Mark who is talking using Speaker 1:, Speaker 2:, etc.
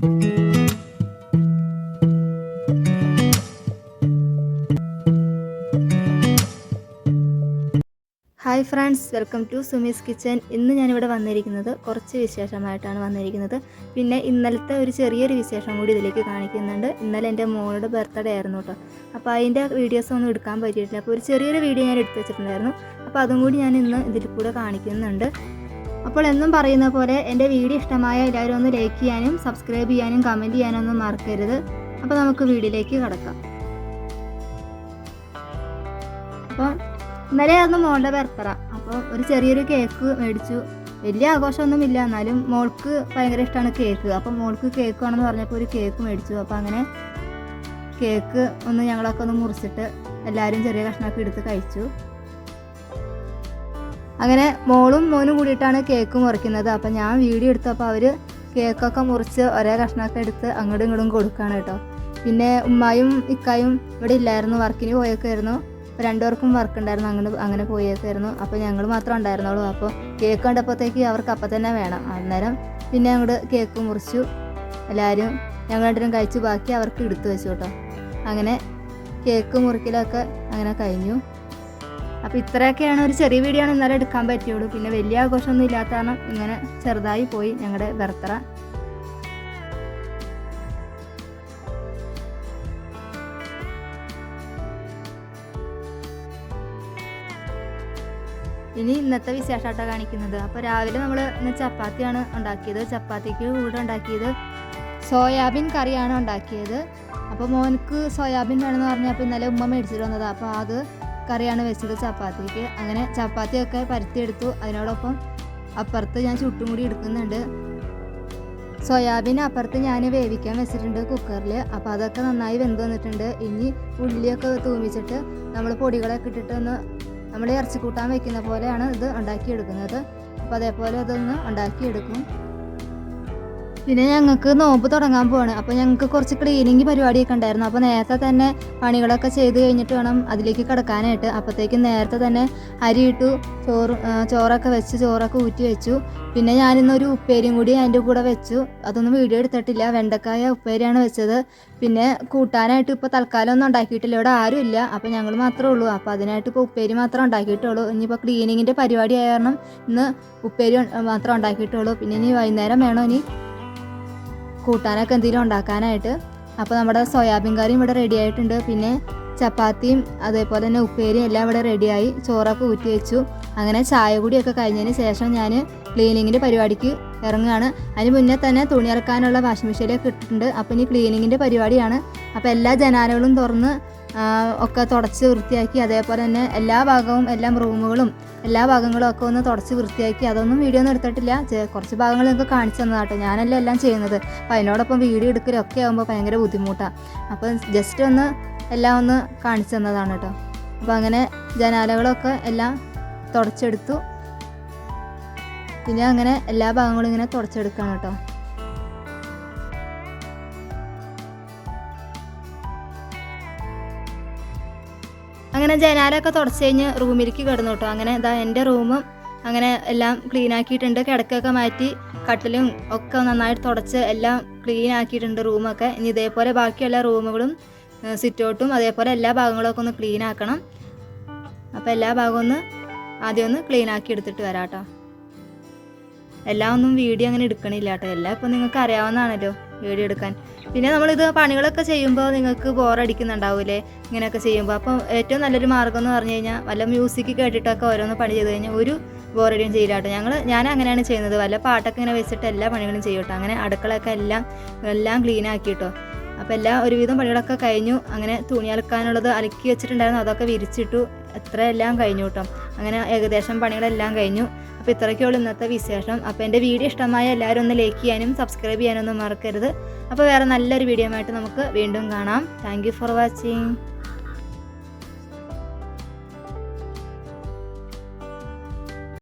Speaker 1: Hi friends welcome to Sumi's kitchen. ഇന്ന് ഞാനിവിടെ വന്നിരിക്കുന്നത് കുറച്ച് വിശേഷമായിട്ടാണ് വന്നിരിക്കുന്നത്. പിന്നെ ഇന്നലത്തെ ഒരു ചെറിയൊരു വിശേഷം കൂടി ഇതിലേക്ക് കാണിക്കുന്നുണ്ട്. ഇന്നലെ എന്റെ മോളുടെ ബർത്ത്ഡേ ആയിരുന്നു കേട്ടോ. അപ്പോൾ അതിന്റെ വീഡിയോസ് ഒന്നും എടുക്കാൻ പറ്റിയിട്ടില്ല. അപ്പോൾ ഒരു ചെറിയൊരു വീഡിയോ ഞാൻ എടുത്തു വെച്ചിട്ടുണ്ടായിരുന്നു. അപ്പോൾ അതും കൂടി ഞാൻ ഇന്ന് ഇതിൽ കൂടെ കാണിക്കുന്നുണ്ട്. അപ്പോൾ എന്നും പറയുന്ന പോലെ എന്റെ വീഡിയോ ഇഷ്ടമായ എല്ലാവരും ഒന്ന് ലൈക്ക് ചെയ്യാനും സബ്സ്ക്രൈബ് ചെയ്യാനും കമന്റ് ചെയ്യാനും ഒന്നും മറക്കരുത്. അപ്പോൾ നമുക്ക് വീഡിയോയിലേക്ക് കടക്കാം. അപ്പോൾ ഇന്നലെ ആയിരുന്നു മോളുടെ ബർത്ത്ഡേ അപ്പോൾ ഒരു ചെറിയൊരു കേക്ക് മേടിച്ചു. വലിയ ആഘോഷമൊന്നും ഇല്ല എന്നാലും മോൾക്ക് ഭയങ്കര ഇഷ്ടമാണ് കേക്ക് അപ്പോൾ മോൾക്ക് കേക്ക് വേണമെന്ന് പറഞ്ഞപ്പോൾ ഒരു കേക്ക് മേടിച്ചു. അപ്പോൾ അങ്ങനെ കേക്ക് ഒന്ന് ഞങ്ങളൊക്കെ ഒന്ന് മുറിച്ചിട്ട് എല്ലാവരും ചെറിയ കഷ്ണമൊക്കെ എടുത്ത് കഴിച്ചു. അങ്ങനെ മോളും മോനും കൂടിയിട്ടാണ് കേക്ക് മുറിക്കുന്നത്. അപ്പം ഞാൻ വീഡിയോ എടുത്തപ്പോൾ അവർ കേക്കൊക്കെ മുറിച്ച് ഒരേ കഷ്ണമൊക്കെ എടുത്ത് അങ്ങോട്ടും ഇങ്ങോട്ടും കൊടുക്കുകയാണ് കേട്ടോ. പിന്നെ ഉമ്മായും ഇക്കായും ഇവിടെ ഇല്ലായിരുന്നു വർക്കിന് പോയേക്കായിരുന്നു അപ്പോൾ രണ്ടുപേർക്കും വർക്ക് ഉണ്ടായിരുന്നു അങ്ങനെ അങ്ങനെ പോയേക്കായിരുന്നു അപ്പോൾ ഞങ്ങൾ മാത്രം ഉണ്ടായിരുന്നുള്ളൂ. അപ്പോൾ കേക്ക് കണ്ടപ്പോഴത്തേക്ക് അവർക്ക് അപ്പം തന്നെ വേണം. അന്നേരം പിന്നെ അങ്ങോട്ട് കേക്ക് മുറിച്ചു. എല്ലാവരും ഞങ്ങൾ രണ്ടുപേരും കഴിച്ചു ബാക്കി അവർക്ക് എടുത്തു വെച്ചു കേട്ടോ. അങ്ങനെ കേക്ക് മുറിക്കലൊക്കെ അങ്ങനെ കഴിഞ്ഞു. അപ്പോൾ ഇത്രയൊക്കെയാണ് ഒരു ചെറിയ വീഡിയോ ആണ് ഇന്നലെ എടുക്കാൻ പറ്റിയുള്ളൂ. പിന്നെ വലിയ ആഘോഷമൊന്നും ഇല്ലാത്ത കാരണം ഇങ്ങനെ ചെറുതായി പോയി ഞങ്ങളുടെ ബർത്ത്ഡേ. ഇനി ഇന്നത്തെ വിശേഷമായിട്ടാണ് കാണിക്കുന്നത്. അപ്പോൾ രാവിലെ നമ്മൾ ഇന്ന് ചപ്പാത്തിയാണ് ഉണ്ടാക്കിയത്. ചപ്പാത്തിക്ക് കൂടെ ഉണ്ടാക്കിയത് സോയാബീൻ കറിയാണ് ഉണ്ടാക്കിയത്. അപ്പോൾ മോനക്ക് സോയാബീൻ വേണമെന്ന് പറഞ്ഞപ്പോൾ ഇന്നലെ ഉമ്മ മേടിച്ചിട്ട് വന്നത്. അപ്പോൾ അത് കറിയാണ് വെച്ചത് ചപ്പാത്തിക്ക്. അങ്ങനെ ചപ്പാത്തിയൊക്കെ പരത്തിയെടുത്തു. അതിനോടൊപ്പം അപ്പുറത്ത് ഞാൻ ചുട്ടും കൂടി എടുക്കുന്നുണ്ട്. സോയാബീൻ അപ്പുറത്ത് ഞാൻ വേവിക്കാൻ വെച്ചിട്ടുണ്ട് കുക്കറിൽ അപ്പോൾ അതൊക്കെ നന്നായി വെന്ത് വന്നിട്ടുണ്ട്. ഇനി ഉള്ളിയൊക്കെ തൂമിച്ചിട്ട് നമ്മൾ പൊടികളൊക്കെ ഇട്ടിട്ട് ഒന്ന് നമ്മൾ ഇറച്ചി കൂട്ടാൻ വെക്കുന്ന പോലെയാണ് ഇത് ഉണ്ടാക്കിയെടുക്കുന്നത്. അപ്പോൾ അതേപോലെ അതൊന്ന് ഉണ്ടാക്കിയെടുക്കും. പിന്നെ ഞങ്ങൾക്ക് നോമ്പ് തുടങ്ങാൻ പോവാണ്. അപ്പോൾ ഞങ്ങൾക്ക് കുറച്ച് ക്ലീനിങ് പരിപാടിയൊക്കെ ഉണ്ടായിരുന്നു. അപ്പോൾ നേരത്തെ തന്നെ പണികളൊക്കെ ചെയ്ത് കഴിഞ്ഞിട്ട് വേണം അതിലേക്ക് കിടക്കാനായിട്ട്. അപ്പോഴത്തേക്കും നേരത്തെ തന്നെ അരി ഇട്ടു ചോറ് ചോറൊക്കെ വെച്ച് ചോറൊക്കെ ഊറ്റി വെച്ചു. പിന്നെ ഞാനിന്നൊരു ഉപ്പേരിയും കൂടി അതിന്റെ കൂടെ വെച്ചു. അതൊന്നും വീഡിയോ എടുത്തിട്ടില്ല. വെണ്ടക്കായ ഉപ്പേരിയാണ് വെച്ചത്. പിന്നെ കൂട്ടാനായിട്ട് ഇപ്പോൾ തൽക്കാലം ഒന്നും ഉണ്ടാക്കിയിട്ടില്ല. ഇവിടെ ആരുമില്ല അപ്പോൾ ഞങ്ങൾ മാത്രമേ ഉള്ളൂ. അപ്പോൾ അതിനായിട്ട് ഇപ്പോൾ ഉപ്പേരി മാത്രമേ ഉണ്ടാക്കിയിട്ടുള്ളൂ. ഇനിയിപ്പോൾ ക്ലീനിങ്ങിന്റെ പരിപാടി ആയ കാരണം ഇന്ന് ഉപ്പേരി മാത്രമേ ഉണ്ടാക്കിയിട്ടുള്ളൂ. പിന്നെ ഇനി വൈകുന്നേരം വേണോ ഇനി കൂട്ടാനൊക്കെ എന്തെങ്കിലും ഉണ്ടാക്കാനായിട്ട്. അപ്പോൾ നമ്മുടെ സോയാബീൻ കറിയും ഇവിടെ റെഡി ആയിട്ടുണ്ട്. പിന്നെ ചപ്പാത്തിയും അതേപോലെ തന്നെ ഉപ്പേരിയും എല്ലാം ഇവിടെ റെഡിയായി ചോറൊക്കെ ഊറ്റി വെച്ചു. അങ്ങനെ ചായ കൂടിയൊക്കെ കഴിഞ്ഞതിന് ശേഷം ഞാൻ ക്ലീനിങ്ങിന്റെ പരിപാടിക്ക് ഇറങ്ങുകയാണ്. അതിന് മുന്നേ തന്നെ തുണി ഇറക്കാനുള്ള വാഷിംഗ് മെഷീനൊക്കെ ഇട്ടിട്ടുണ്ട്. അപ്പോൾ ഇനി ക്ലീനിങ്ങിന്റെ പരിപാടിയാണ്. അപ്പോൾ എല്ലാ ജനാലകളും തുറന്ന് ഒക്കെ തുടച്ച് വൃത്തിയാക്കി അതേപോലെ തന്നെ എല്ലാ ഭാഗവും എല്ലാം റൂമുകളും എല്ലാ ഭാഗങ്ങളും ഒക്കെ ഒന്ന് തുടച്ച് വൃത്തിയാക്കി. അതൊന്നും വീഡിയോ ഒന്നും എടുത്തിട്ടില്ല. കുറച്ച് ഭാഗങ്ങൾ നിങ്ങൾക്ക് കാണിച്ചു തന്നതാട്ടോ ഞാനല്ല എല്ലാം ചെയ്യുന്നത്. അപ്പോൾ അതിനോടൊപ്പം വീഡിയോ എടുക്കലൊക്കെ ആകുമ്പോൾ ഭയങ്കര ബുദ്ധിമുട്ടാണ് അപ്പോൾ ജസ്റ്റ് ഒന്ന് എല്ലാം ഒന്ന് കാണിച്ചു തന്നതാണ് കേട്ടോ അപ്പോൾ അങ്ങനെ ജനാലകളൊക്കെ എല്ലാം തുടച്ചെടുത്തു. പിന്നെ അങ്ങനെ എല്ലാ ഭാഗങ്ങളും ഇങ്ങനെ തുടച്ചെടുക്കുകയാണ് കേട്ടോ അങ്ങനെ ജനാലൊക്കെ തുടച്ച് കഴിഞ്ഞ് റൂമിലേക്ക് കിടന്നു കേട്ടോ. അങ്ങനെ ഇതാ എന്റെ റൂമും അങ്ങനെ എല്ലാം ക്ലീൻ ആക്കിയിട്ടുണ്ട്. കിടക്കൊക്കെ മാറ്റി കട്ടിലും ഒക്കെ നന്നായിട്ട് തുടച്ച് എല്ലാം ക്ലീൻ ആക്കിയിട്ടുണ്ട് റൂമൊക്കെ. ഇനി ഇതേപോലെ ബാക്കിയുള്ള റൂമുകളും സിറ്റൗട്ടും അതേപോലെ എല്ലാ ഭാഗങ്ങളും ഒക്കെ ഒന്ന് ക്ലീൻ ആക്കണം. അപ്പോൾ എല്ലാ ഭാഗവും ഒന്ന് ആദ്യം ഒന്ന് ക്ലീൻ ആക്കി എടുത്തിട്ട് വരാം കേട്ടോ. എല്ലാം ഒന്നും വീഡിയോ അങ്ങനെ എടുക്കണില്ല കേട്ടോ. എല്ലാം ഇപ്പം നിങ്ങൾക്ക് അറിയാവുന്നതാണല്ലോ. വീഡിയോ പിന്നെ നമ്മളിത് പണികളൊക്കെ ചെയ്യുമ്പോൾ നിങ്ങൾക്ക് ബോറടിക്കുന്നുണ്ടാവില്ലേ ഇങ്ങനെയൊക്കെ ചെയ്യുമ്പോൾ അപ്പം ഏറ്റവും നല്ലൊരു മാർഗം എന്ന് പറഞ്ഞു കഴിഞ്ഞാൽ വല്ല മ്യൂസിക് കേട്ടിട്ടൊക്കെ ഓരോന്ന് പണി ചെയ്ത് കഴിഞ്ഞാൽ ഒരു ബോറടിയും ചെയ്യില്ല ഞങ്ങൾ ഞാൻ അങ്ങനെയാണ് ചെയ്യുന്നത്. വല്ല പാട്ടൊക്കെ ഇങ്ങനെ വെച്ചിട്ട് എല്ലാ പണികളും ചെയ്യും അങ്ങനെ അടുക്കളയൊക്കെ എല്ലാം എല്ലാം ക്ലീൻ ആക്കിയിട്ടോ അപ്പോൾ എല്ലാ ഒരുവിധം പണികളൊക്കെ കഴിഞ്ഞു. അങ്ങനെ തുണി അലക്കാനുള്ളത് അലക്കി വെച്ചിട്ടുണ്ടായിരുന്നു. അതൊക്കെ വിരിച്ചിട്ടു. എത്ര എല്ലാം കഴിഞ്ഞു കേട്ടോ. അങ്ങനെ ഏകദേശം പണികളെല്ലാം കഴിഞ്ഞു. അപ്പോൾ ഇത്രയൊക്കെയുള്ളൂ ഇന്നത്തെ വിശേഷം. അപ്പോൾ എന്റെ വീഡിയോ ഇഷ്ടമായ എല്ലാവരും ഒന്ന് ലൈക്ക് ചെയ്യാനും സബ്സ്ക്രൈബ് ചെയ്യാനൊന്നും മറക്കരുത്. അപ്പോൾ വേറെ നല്ലൊരു വീഡിയോ ആയിട്ട് നമുക്ക് വീണ്ടും കാണാം. Thank for watching